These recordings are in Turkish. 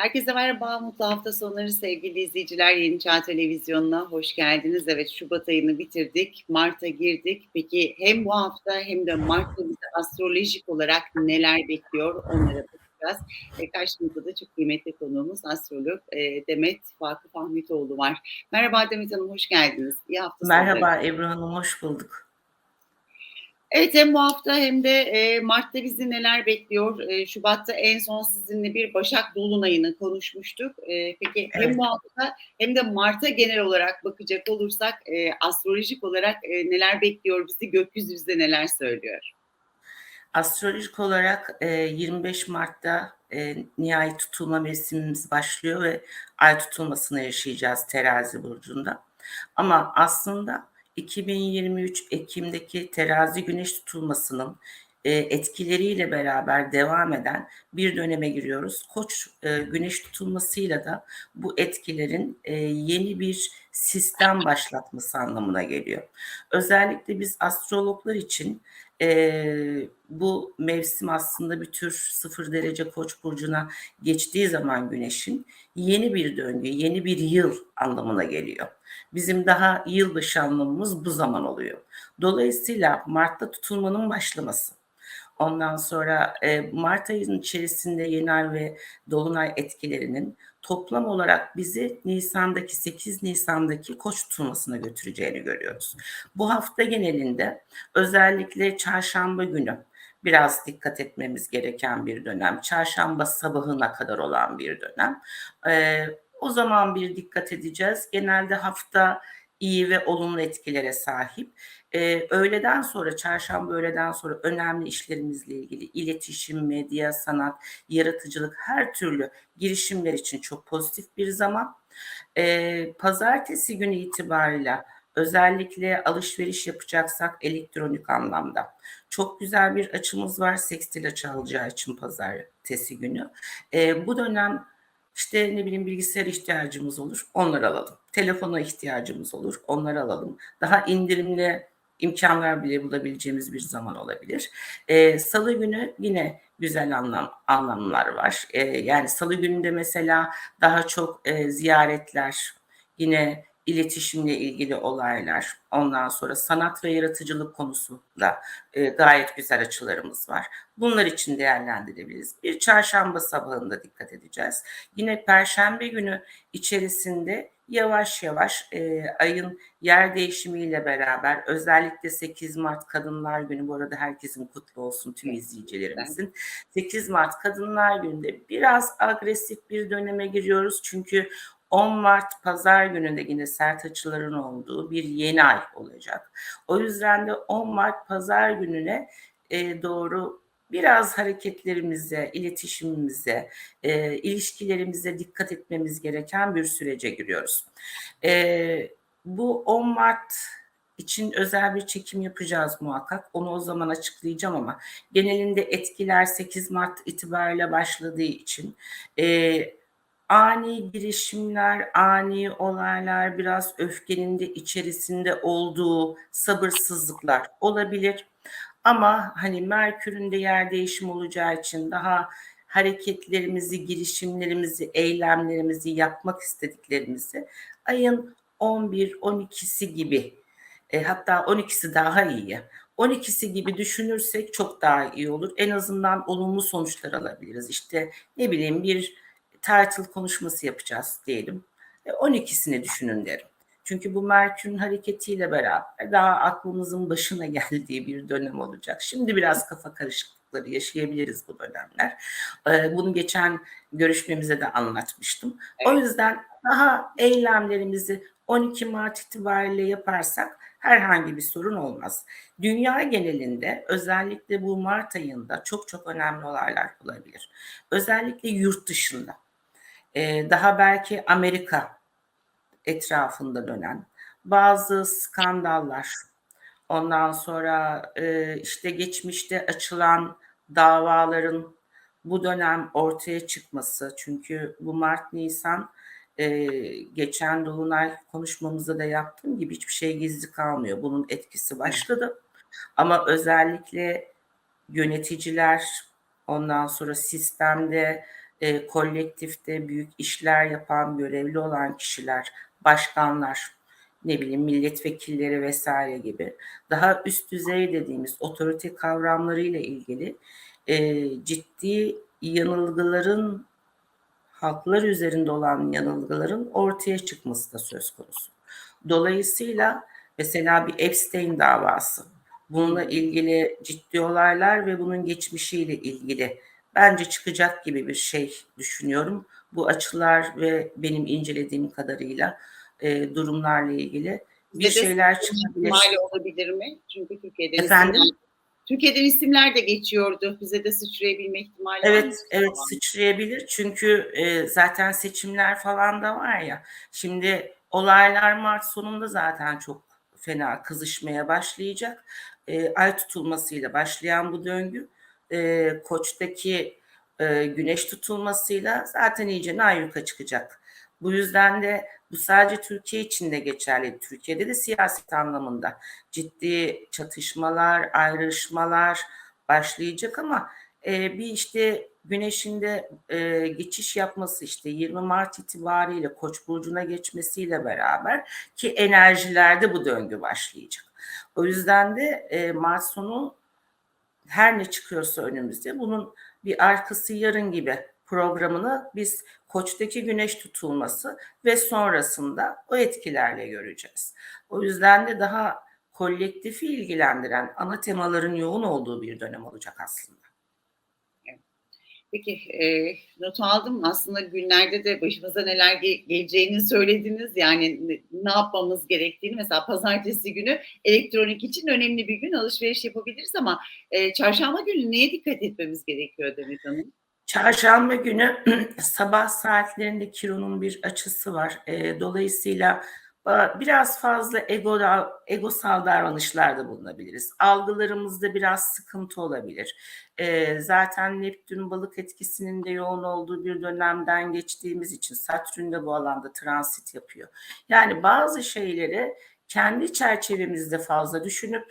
Herkese merhaba, mutlu hafta sonları sevgili izleyiciler. Yeni Çağ Televizyonu'na hoş geldiniz. Evet, Şubat ayını bitirdik, Mart'a girdik. Peki hem bu hafta hem de Mart'ta bizi astrolojik olarak neler bekliyor onlara bakacağız. E, karşımızda da çok kıymetli konuğumuz astrolog e, Demet Vakıf Ahmetoğlu var. Merhaba Demet Hanım, hoş geldiniz. İyi hafta Merhaba Ebru Hanım, hoş bulduk. Evet hem bu hafta hem de e, Mart'ta bizi neler bekliyor? E, Şubat'ta en son sizinle bir Başak Dolunay'ını konuşmuştuk. E, peki hem Evet. bu hafta hem de Mart'a genel olarak bakacak olursak e, astrolojik olarak e, neler bekliyor bizi? Gökyüzü bize neler söylüyor? Astrolojik olarak e, 25 Mart'ta e, nihai tutulma mevsimimiz başlıyor ve ay tutulmasını yaşayacağız terazi burcunda. Ama aslında 2023 Ekim'deki terazi güneş tutulmasının e, etkileriyle beraber devam eden bir döneme giriyoruz. Koç e, güneş tutulmasıyla da bu etkilerin e, yeni bir sistem başlatması anlamına geliyor. Özellikle biz astrologlar için e, bu mevsim aslında bir tür sıfır derece koç burcuna geçtiği zaman güneşin yeni bir döngü, yeni bir yıl anlamına geliyor. Bizim daha yılbaşı anlamımız bu zaman oluyor. Dolayısıyla Mart'ta tutulmanın başlaması, ondan sonra e, Mart ayının içerisinde yeni ay ve dolunay etkilerinin toplam olarak bizi Nisan'daki 8 Nisan'daki koç tutulmasına götüreceğini görüyoruz. Bu hafta genelinde özellikle çarşamba günü biraz dikkat etmemiz gereken bir dönem. Çarşamba sabahına kadar olan bir dönem. Ee, o zaman bir dikkat edeceğiz. Genelde hafta iyi ve olumlu etkilere sahip. Ee, öğleden sonra, çarşamba öğleden sonra önemli işlerimizle ilgili iletişim, medya, sanat, yaratıcılık her türlü girişimler için çok pozitif bir zaman. Ee, pazartesi günü itibariyle özellikle alışveriş yapacaksak elektronik anlamda çok güzel bir açımız var. Sekstil açı alacağı için pazartesi günü. Ee, bu dönem işte ne bileyim bilgisayar ihtiyacımız olur, onları alalım. Telefona ihtiyacımız olur, onları alalım. Daha indirimli imkanlar bile bulabileceğimiz bir zaman olabilir. Ee, Salı günü yine güzel anlam anlamlar var. Ee, yani Salı gününde mesela daha çok e, ziyaretler, yine iletişimle ilgili olaylar, ondan sonra sanat ve yaratıcılık konusunda e, gayet güzel açılarımız var. Bunlar için değerlendirebiliriz. Bir çarşamba sabahında dikkat edeceğiz. Yine perşembe günü içerisinde yavaş yavaş e, ayın yer değişimiyle beraber özellikle 8 Mart Kadınlar Günü bu arada herkesin kutlu olsun tüm izleyicilerimizin. 8 Mart Kadınlar Günü'nde biraz agresif bir döneme giriyoruz. Çünkü 10 Mart pazar gününde yine sert açıların olduğu bir yeni ay olacak. O yüzden de 10 Mart pazar gününe e, doğru biraz hareketlerimize, iletişimimize, e, ilişkilerimize dikkat etmemiz gereken bir sürece giriyoruz. E, bu 10 Mart için özel bir çekim yapacağız muhakkak. Onu o zaman açıklayacağım ama genelinde etkiler 8 Mart itibariyle başladığı için e, ani girişimler, ani olaylar, biraz öfkenin de içerisinde olduğu sabırsızlıklar olabilir. Ama hani Merkür'ün de yer değişimi olacağı için daha hareketlerimizi, girişimlerimizi, eylemlerimizi, yapmak istediklerimizi ayın 11-12'si gibi e, hatta 12'si daha iyi. 12'si gibi düşünürsek çok daha iyi olur. En azından olumlu sonuçlar alabiliriz. İşte ne bileyim bir title konuşması yapacağız diyelim. E, 12'sini düşünün derim. Çünkü bu Merkür'ün hareketiyle beraber daha aklımızın başına geldiği bir dönem olacak. Şimdi biraz kafa karışıklıkları yaşayabiliriz bu dönemler. E, bunu geçen görüşmemize de anlatmıştım. O yüzden daha eylemlerimizi 12 Mart itibariyle yaparsak herhangi bir sorun olmaz. Dünya genelinde özellikle bu Mart ayında çok çok önemli olaylar olabilir. Özellikle yurt dışında. Ee, daha belki Amerika etrafında dönen bazı skandallar, ondan sonra e, işte geçmişte açılan davaların bu dönem ortaya çıkması. Çünkü bu Mart Nisan e, geçen Dolunay konuşmamızda da yaptığım gibi hiçbir şey gizli kalmıyor. Bunun etkisi başladı. Ama özellikle yöneticiler ondan sonra sistemde eee, kolektifte büyük işler yapan, görevli olan kişiler, başkanlar, ne bileyim milletvekilleri vs. gibi daha üst düzey dediğimiz otorite kavramlarıyla ilgili, eee, ciddi yanılgıların halklar üzerinde olan yanılgıların ortaya çıkması da söz konusu. Dolayısıyla mesela bir Epstein davası, bununla ilgili ciddi olaylar ve bunun geçmişiyle ilgili bence çıkacak gibi bir şey düşünüyorum. Bu açılar ve benim incelediğim kadarıyla, eee, durumlarla ilgili bir de şeyler çıkabilir. olabilir mi? Çünkü Türkiye'den Efendim? isimler Türkiye'den isimler de geçiyordu. Bize de sıçrayabilme ihtimali var mı? Evet, evet sıçrayabilir çünkü, eee, zaten seçimler falan da var ya. Şimdi olaylar mart sonunda zaten çok fena kızışmaya başlayacak. Eee, ay tutulmasıyla başlayan bu döngü, eee, Koç'taki, eee, güneş tutulmasıyla zaten iyicene ayyuka çıkacak. Bu yüzden de bu sadece Türkiye için de geçerli. Türkiye'de de siyaset anlamında ciddi çatışmalar, ayrışmalar başlayacak ama, eee, bir işte güneşin de, eee, geçiş yapması işte 20 Mart itibariyle Koç burcuna geçmesiyle beraber ki enerjilerde bu döngü başlayacak. O yüzden de, eee, mart sonu her ne çıkıyorsa önümüze bunun bir arkası yarın gibi programını biz Koç'taki güneş tutulması ve sonrasında o etkilerle göreceğiz. O yüzden de daha kolektifi ilgilendiren ana temaların yoğun olduğu bir dönem olacak aslında. Peki, eee, not aldım. Aslında günlerde de başımıza neler ge geleceğini söylediniz. Yani ne ne yapmamız gerektiğini mesela pazartesi günü elektronik için önemli bir gün alışveriş yapabiliriz ama, eee, çarşamba günü neye dikkat etmemiz gerekiyor Demet Hanım? Çarşamba günü sabah saatlerinde Kiron'un bir açısı var. Eee, dolayısıyla biraz fazla ego egosal davranışlarda bulunabiliriz. Algılarımızda biraz sıkıntı olabilir. Eee, zaten Neptün balık etkisinin de yoğun olduğu bir dönemden geçtiğimiz için Satürn de bu alanda transit yapıyor. Yani bazı şeyleri kendi çerçevemizde fazla düşünüp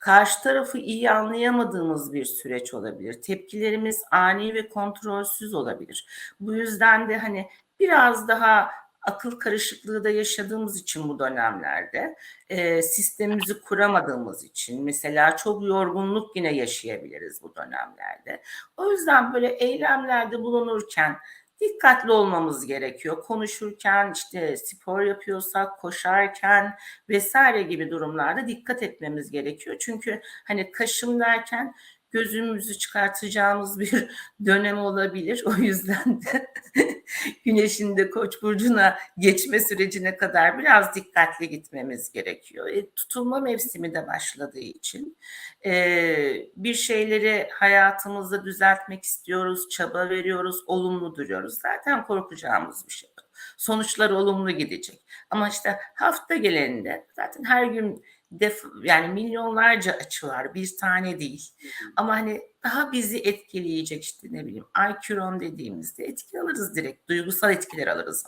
karşı tarafı iyi anlayamadığımız bir süreç olabilir. Tepkilerimiz ani ve kontrolsüz olabilir. Bu yüzden de hani biraz daha akıl karışıklığı da yaşadığımız için bu dönemlerde, eee, sistemimizi kuramadığımız için mesela çok yorgunluk yine yaşayabiliriz bu dönemlerde. O yüzden böyle eylemlerde bulunurken dikkatli olmamız gerekiyor. Konuşurken, işte spor yapıyorsak, koşarken vs. gibi durumlarda dikkat etmemiz gerekiyor. Çünkü hani kaşım derken gözümüzü çıkartacağımız bir dönem olabilir. O yüzden de güneşin de Koç burcuna geçme sürecine kadar biraz dikkatli gitmemiz gerekiyor. E, tutulma mevsimi de başladığı için, eee, bir şeyleri hayatımızda düzeltmek istiyoruz, çaba veriyoruz, olumlu duruyoruz. Zaten korkacağımız bir şey. Sonuçlar olumlu gidecek. Ama işte hafta genelinde zaten her gün def yani milyonlarca açı var, bir tane değil. Ama hani daha bizi etkileyecek işte ne bileyim Kiron dediğimizde etki alırız direkt, duygusal etkiler alırız.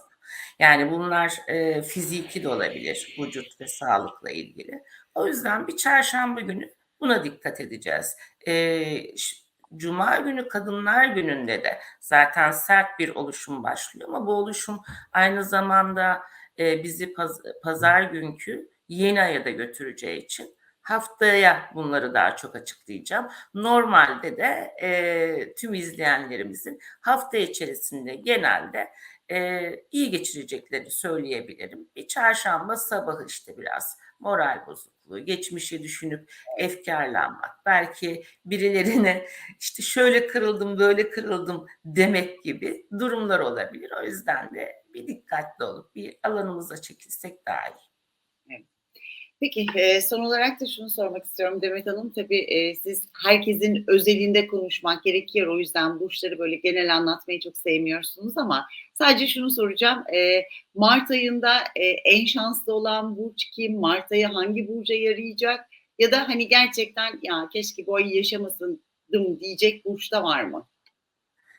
Yani bunlar, eee, fiziki de olabilir vücut ve sağlıkla ilgili. O yüzden bir çarşamba günü buna dikkat edeceğiz. Ş cuma günü Kadınlar Günü'nde de zaten sert bir oluşum başlıyor ama bu oluşum aynı zamanda, eee, bizi paz pazar günkü yeni aya da götüreceği için haftaya bunları daha çok açıklayacağım. Normalde de, eee, tüm izleyenlerimizin hafta içerisinde genelde, eee, iyi geçireceklerini söyleyebilirim. Bir çarşamba sabahı işte biraz moral bozukluğu, geçmişi düşünüp Evet. efkârlanmak, belki birilerine işte şöyle kırıldım, böyle kırıldım demek gibi durumlar olabilir. O yüzden de bir dikkatli olup bir alanımıza çekilsek daha iyi. Peki, eee, son olarak da şunu sormak istiyorum Demet Hanım. Tabii, eee, siz herkesin özelinde konuşmak gerekiyor. O yüzden burçları böyle genel anlatmayı çok sevmiyorsunuz ama sadece şunu soracağım. Eee, mart ayında, eee, en şanslı olan burç kim? Mart ayı hangi burca yarayacak? Ya da hani gerçekten "Ya, keşke bu ayı yaşamasaydım." diyecek burç da var mı?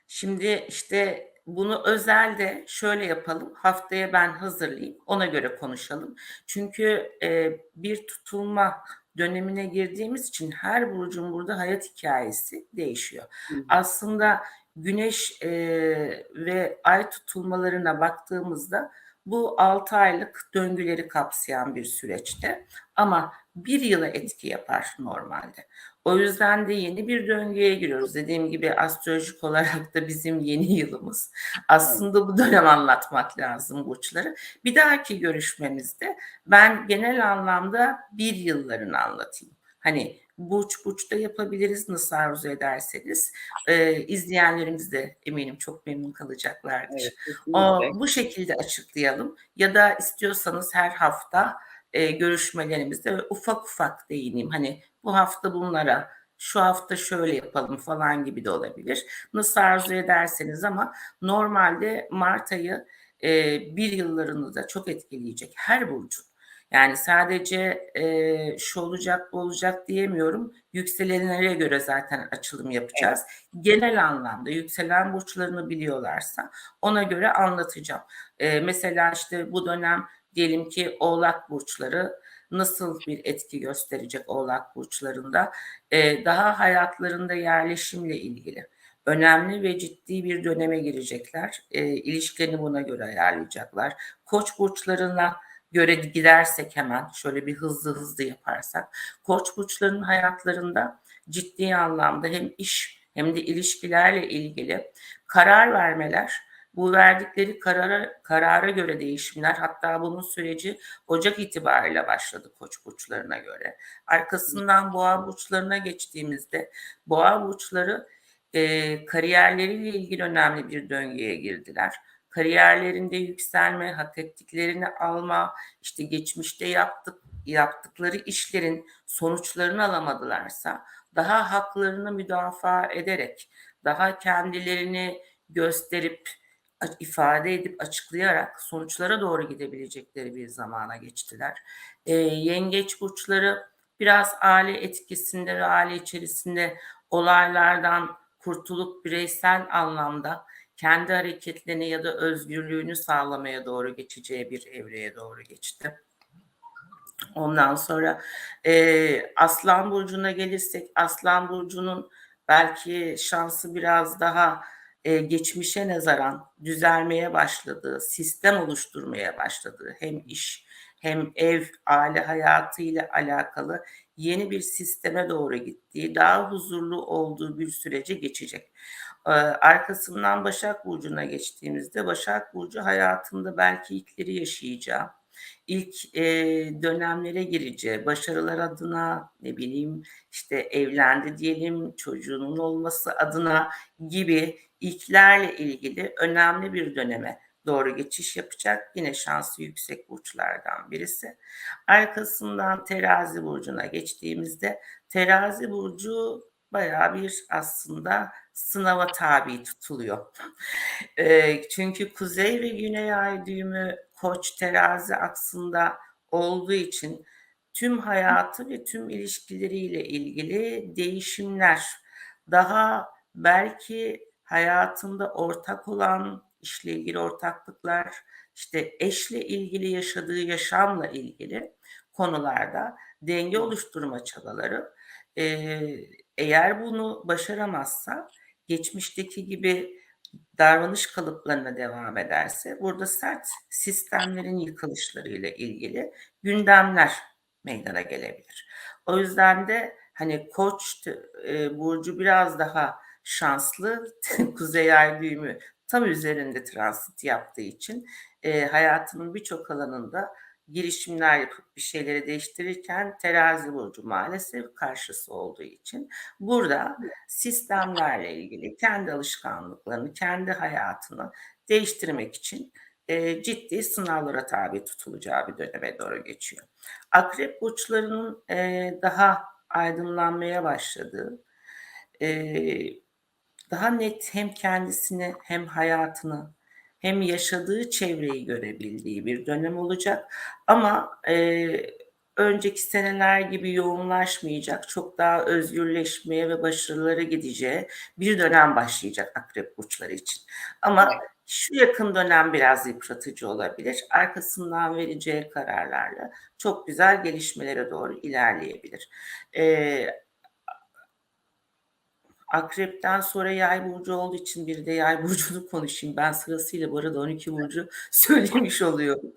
Şimdi işte bunu özelde şöyle yapalım, haftaya ben hazırlayayım, ona göre konuşalım. Çünkü, eee, bir tutulma dönemine girdiğimiz için her burcun burada hayat hikâyesi değişiyor. Hı hı. Aslında Güneş, eee, ve Ay tutulmalarına baktığımızda bu 6 aylık döngüleri kapsayan bir süreçte ama 1 yıla etki yapar normalde. O yüzden de yeni bir döngüye giriyoruz. Dediğim gibi astrolojik olarak da bizim yeni yılımız. Aslında bu dönem anlatmak lazım burçları. Bir dahaki görüşmemizde ben genel anlamda 1 yıllarını anlatayım. Hani burç burçta yapabiliriz nasıl arzu ederseniz. Eee, izleyenlerimiz de eminim çok memnun kalacaklardır. Evet, O bu şekilde açıklayalım ya da istiyorsanız her hafta, eee, görüşmelerimizde ufak ufak değineyim. Hani bu hafta bunlara, şu hafta şöyle yapalım falan gibi de olabilir. Nasıl arzu ederseniz ama normalde mart ayı, eee, 1 yıllarını da çok etkileyecek her burcun. Yani sadece, eee, şu olacak, bu olacak diyemiyorum. Yükselenlere göre zaten açılım yapacağız. Genel anlamda yükselen burçlarını biliyorlarsa ona göre anlatacağım. Eee, mesela işte bu dönem diyelim ki Oğlak burçları nasıl bir etki gösterecek Oğlak burçlarında? Eee, daha hayatlarında yerleşimle ilgili önemli ve ciddi bir döneme girecekler. Eee, ilişkilerini buna göre ayarlayacaklar. Koç burçlarına göre gidersek hemen şöyle bir hızlı hızlı yaparsak Koç burçlarının hayatlarında ciddi anlamda hem iş hem de ilişkilerle ilgili karar vermeler, bu verdikleri karara karara göre değişimler hatta bunun süreci Ocak itibariyle başladı Koç burçlarına göre. Arkasından Boğa burçlarına geçtiğimizde Boğa burçları, eee, kariyerleriyle ilgili önemli bir döngüye girdiler. Kariyerlerinde yükselme, hak ettiklerini alma, işte geçmişte yaptık yaptıkları işlerin sonuçlarını alamadılarsa daha haklarını müdafaa ederek, daha kendilerini gösterip, ifade edip açıklayarak sonuçlara doğru gidebilecekleri bir zamana geçtiler. Eee, Yengeç burçları biraz aile etkisinde ve aile içerisinde olaylardan kurtulup bireysel anlamda kendi hareketlerini ya da özgürlüğünü sağlamaya doğru geçeceği bir evreye doğru geçti. Ondan sonra, eee, Aslan burcuna gelirsek Aslan burcunun belki şansı biraz daha, eee, geçmişe nazaran düzelmeye başladığı, sistem oluşturmaya başladığı hem iş hem ev, aile hayatıyla alakalı yeni bir sisteme doğru gittiği, daha huzurlu olduğu bir sürece geçecek. Eee, arkasından Başak burcuna geçtiğimizde Başak burcu hayatında belki ilkleri yaşayacağı, ilk, eee, dönemlere gireceği, başarılar adına, ne bileyim, işte evlendi diyelim, çocuğunun olması adına gibi ilklerle ilgili önemli bir döneme doğru geçiş yapacak. Yine şansı yüksek burçlardan birisi. Arkasından Terazi burcuna geçtiğimizde Terazi burcu bayağı bir aslında sınava tabi tutuluyor. Eee, çünkü Kuzey ve Güney Ay düğümü Koç Terazi aksında olduğu için tüm hayatı ve tüm ilişkileriyle ilgili değişimler, daha belki hayatında ortak olan, işle ilgili ortaklıklar, işte eşle ilgili yaşadığı yaşamla ilgili konularda denge oluşturma çabaları. Eğer bunu başaramazsa geçmişteki gibi davranış kalıplarına devam ederse burada sert sistemlerin yıkılışlarıyla ilgili gündemler meydana gelebilir. O yüzden de hani Koç eee, burcu biraz daha şanslı. Kuzey Ay düğümü tam üzerinde transit yaptığı için, eee, hayatının birçok alanında girişimler yapıp bir şeyleri değiştirirken Terazi burcu maalesef karşısı olduğu için burada sistemlerle ilgili kendi alışkanlıklarını, kendi hayatını değiştirmek için, eee, ciddi sınavlara tabi tutulacağı bir döneme doğru geçiyor. Akrep burçlarının, eee, daha aydınlanmaya başladığı, eee, daha net hem kendisini hem hayatını hem yaşadığı çevreyi görebildiği bir dönem olacak ama, eee, önceki seneler gibi yoğunlaşmayacak, çok daha özgürleşmeye ve başarılara gideceği bir dönem başlayacak akrep burçları için. Ama şu yakın dönem biraz yıpratıcı olabilir. Arkasından vereceği kararlarla çok güzel gelişmelere doğru ilerleyebilir. Eee Akrepten sonra Yay burcu olduğu için bir de Yay burcunu konuşayım. Ben sırasıyla bu arada 12 burcu söylemiş oluyorum.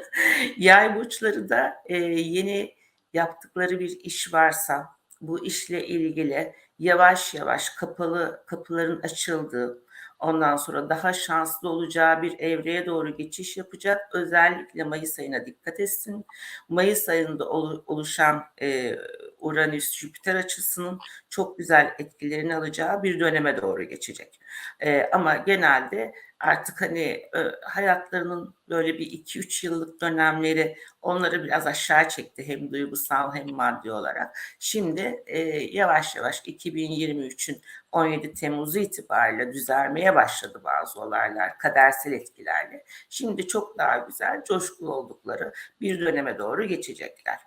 Yay burçları da, eee, yeni yaptıkları bir iş varsa bu işle ilgili yavaş yavaş kapalı kapıların açıldığı, ondan sonra daha şanslı olacağı bir evreye doğru geçiş yapacak. Özellikle mayıs ayına dikkat etsin. Mayıs ayında olu oluşan, eee, Uranüs-Jüpiter açısının çok güzel etkilerini alacağı bir döneme doğru geçecek. Eee, ama genelde artık, hani, eee, hayatlarının böyle bir 2-3 yıllık dönemleri onları biraz aşağı çekti hem duygusal hem maddi olarak. Şimdi, eee, yavaş yavaş 2023'ün 17 Temmuz'u itibariyle düzelmeye başladı bazı olaylar kadersel etkilerle. Şimdi çok daha güzel, coşkulu oldukları bir döneme doğru geçecekler.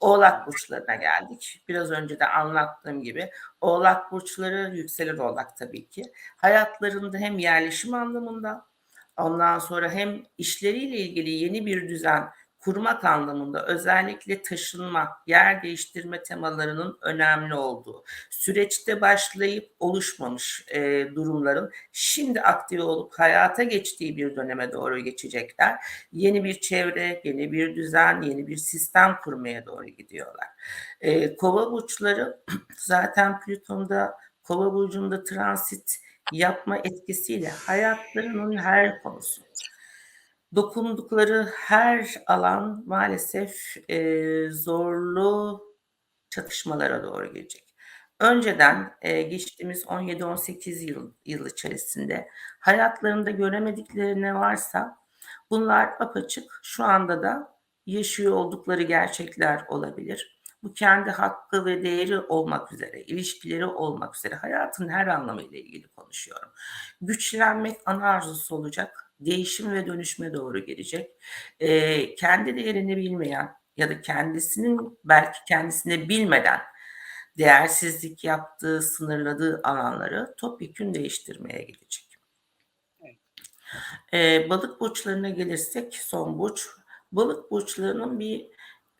Oğlak burçlarına geldik. Biraz önce de anlattığım gibi Oğlak burçları yükselen Oğlak tabii ki. Hayatlarında hem yerleşim anlamında, ondan sonra hem işleriyle ilgili yeni bir düzen kurmak anlamında özellikle taşınma, yer değiştirme temalarının önemli olduğu, süreçte başlayıp oluşmamış, eee, durumların şimdi aktive olup hayata geçtiği bir döneme doğru geçecekler. Yeni bir çevre, yeni bir düzen, yeni bir sistem kurmaya doğru gidiyorlar. Eee, Kova burçları zaten Plüton'da Kova burcunda transit yapma etkisiyle hayatlarının her konusu, dokundukları her alan maalesef, eee, zorlu çatışmalara doğru girecek. Önceden, eee, geçtiğimiz 17-18 yıl yıl içerisinde hayatlarında göremedikleri ne varsa bunlar apaçık şu anda da yaşıyor oldukları gerçekler olabilir. Bu kendi hakkı ve değeri olmak üzere, ilişkileri olmak üzere hayatın her anlamıyla ilgili konuşuyorum. Güçlenmek ana arzusu olacak. Değişim ve dönüşüme doğru gelecek. Eee, kendi değerini bilmeyen ya da kendisinin belki kendisini bilmeden değersizlik yaptığı, sınırladığı alanları topyekün değiştirmeye gidecek. Evet. Eee, balık burçlarına gelirsek son burç. Balık burçlarının bir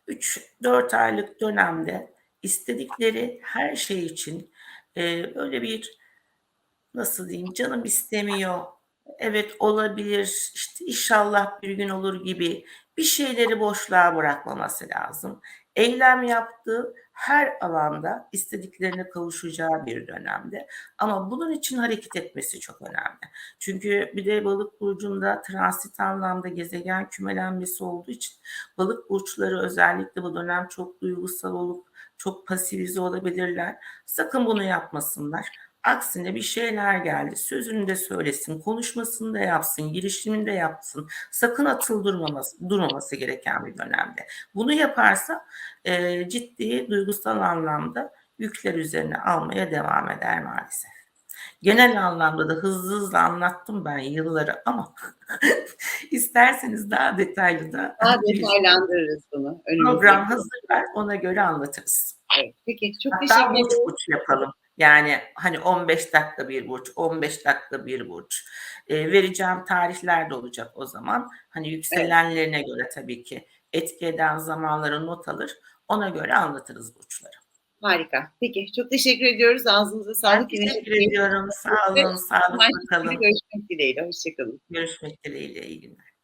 3-4 aylık dönemde istedikleri her şey için, eee, böyle bir nasıl diyeyim, canım istemiyor, evet olabilir, işte inşallah bir gün olur gibi bir şeyleri boşluğa bırakmaması lazım. Eylem yaptığı her alanda istediklerine kavuşacağı bir dönemde ama bunun için hareket etmesi çok önemli. Çünkü bir de balık burcunda transit anlamda gezegen kümelenmesi olduğu için balık burçları özellikle bu dönem çok duygusal olup çok pasifize olabilirler. Sakın bunu yapmasınlar. Aksine bir şeyler geldi, sözünü de söylesin, konuşmasını da yapsın, girişimini de yapsın. Sakın atıl durmaması durmaması gereken bir dönemde. Bunu yaparsa, eee, ciddi duygusal anlamda yükler üzerine almaya devam eder maalesef. Genel anlamda da hızlı hızlı anlattım ben yılları ama isterseniz daha detaylı da Daha detaylandırırız bunu önümüzdeki program hazırlar, ona göre anlatırız. Evet, peki çok Hatta teşekkür ederim. burç yapalım. Yani, hani, 15 dakika bir burç, 15 dakika bir burç. Eee, vereceğim tarihler de olacak o zaman. Hani, Evet. yükselenlerine göre tabii ki etki eden zamanları not alır, ona göre anlatırız burçları. Harika. Peki, çok teşekkür ediyoruz. Ağzınıza Ben sağlık. Yine teşekkür ediyorum. Sağ olun, kalın. görüşmek dileğiyle. Hoşça kalın. Görüşmek dileğiyle, iyi günler.